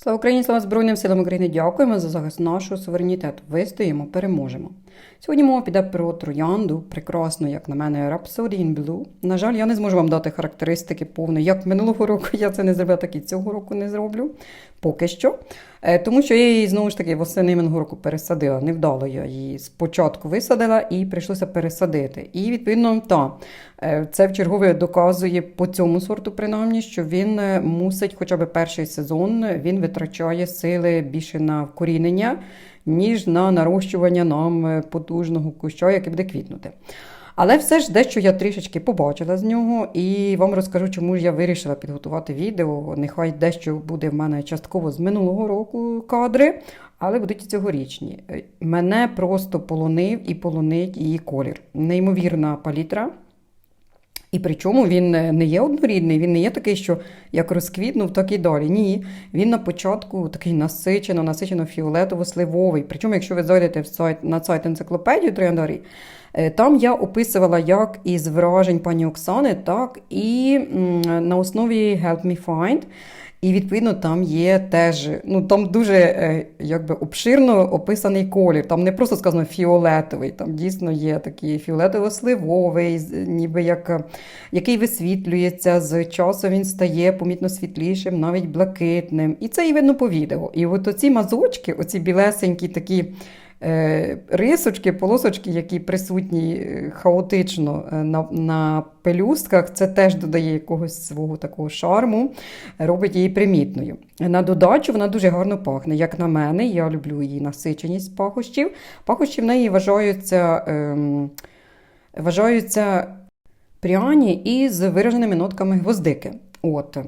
Слава Україні, слава Збройним силам України! Дякуємо за захист нашого суверенітету. Вистоїмо, переможемо. Сьогодні мова піде про троянду, прекрасну, як на мене, Rhapsody in Blue. На жаль, я не зможу вам дати характеристики повної. Як минулого року я це не зробила, так і цього року не зроблю. Поки що. Е, Тому що я її знову ж таки восени минулого року пересадила. Невдало я її спочатку висадила і прийшлося пересадити. І відповідно, та, е, це в чергове доказує по цьому сорту, принаймні, що він е, мусить, хоча б перший сезон, він витрачає сили більше на вкорінення, ніж на нарощування нам потужного куща, який буде квітнути. Але все ж дещо я трішечки побачила з нього, і вам розкажу, чому ж я вирішила підготувати відео. Нехай дещо буде в мене частково з минулого року кадри, але будуть цьогорічні. Е, Мене просто полонив і полонить її колір. Неймовірна палітра. І причому він е, не є однорідний, він не є такий, що як розквітнув, так і далі. Ні, він на початку такий насичено, насичено фіолетово-сливовий. Причому, якщо ви зайдете в сайт, на сайт енциклопедію Трояндарі, е, там я описувала як із вражень пані Оксани, так і на основі Help Me Find. І відповідно там є теж, ну там дуже е, якби обширно описаний колір. Там не просто сказано фіолетовий, там дійсно є такий фіолетово-сливовий, ніби як, е, який висвітлюється з часу. Він стає помітно світлішим, навіть блакитним. І це і видно по відео. І от оці мазочки, оці білесенькі такі. Е, Рисочки, полосочки, які присутні е, хаотично е, на, на пелюстках, це теж додає якогось свого такого шарму робить її примітною. На додачу вона дуже гарно пахне. Як на мене, я люблю її насиченість пахощів. Пахощі в неї вважаються, ем, вважаються пряні і з вираженими нотками гвоздики. От.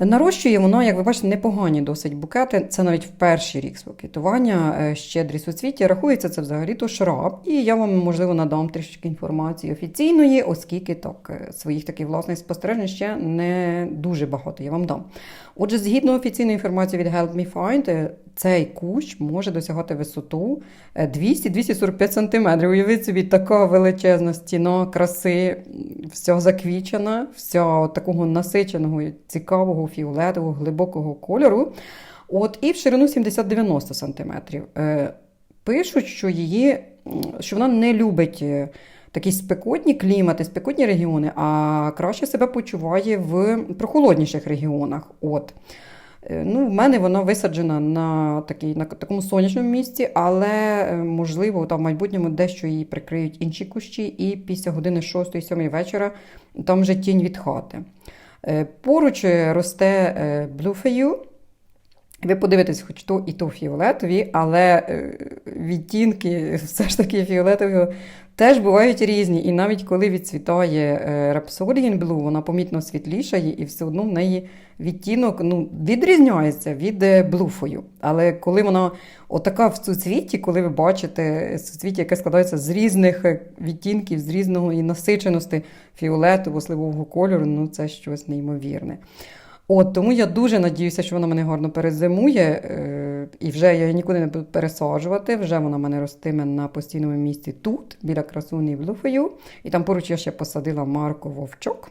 Нарощує воно, як ви бачите, непогані досить букети. Це навіть в перший рік свого квітування, е, щедрі суцвіття. Рахується це взагалі-то шраб. І я вам, можливо, надам трішки інформації офіційної, оскільки так, е, своїх таких власних спостережень ще не дуже багато я вам дам. Отже, згідно офіційної інформації від Help Me Find, е, цей кущ може досягати висоту е, 200-245 см. Уявіть собі, така величезна стіна краси, вся заквічена, вся такого насиченого, цікавого, фіолетового, глибокого кольору. От, і в ширину 70-90 см. Е, Пишуть, що її, що вона не любить. е, Такі спекотні клімати, спекотні регіони, а краще себе почуває в прохолодніших регіонах. От. Е, Ну, в мене вона висаджена на, такій, на такому сонячному місці, але можливо там в майбутньому дещо її прикриють інші кущі, і після години 6-7 вечора там вже тінь від хати. Е, Поруч е, росте блюфею. Ви подивитесь, хоч то і то фіолетові, але е, відтінки все ж таки фіолетового теж бувають різні. І навіть коли відцвітає е, Rhapsody in Blue, вона помітно світлішає, і все одно в неї відтінок ну, відрізняється від е, блуфою. Але коли вона отака в суцвіті, коли ви бачите суцвіття, яке складається з різних е, відтінків, з різного і насиченості фіолетово-сливового кольору, ну це щось неймовірне. От тому я дуже надіюся, що вона мене гарно перезимує, е, і вже я нікуди не буду пересаджувати. Вже вона в мене ростиме на постійному місці тут, біля красуні в Луфею. І там поруч я ще посадила Марко Вовчок.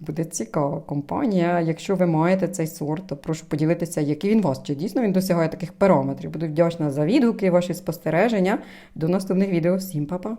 Буде цікава компанія. Якщо ви маєте цей сорт, то прошу поділитися, який він вас. Чи дійсно він досягає таких параметрів. Буду вдячна за відгуки, ваші спостереження. До наступних відео. Всім па-па!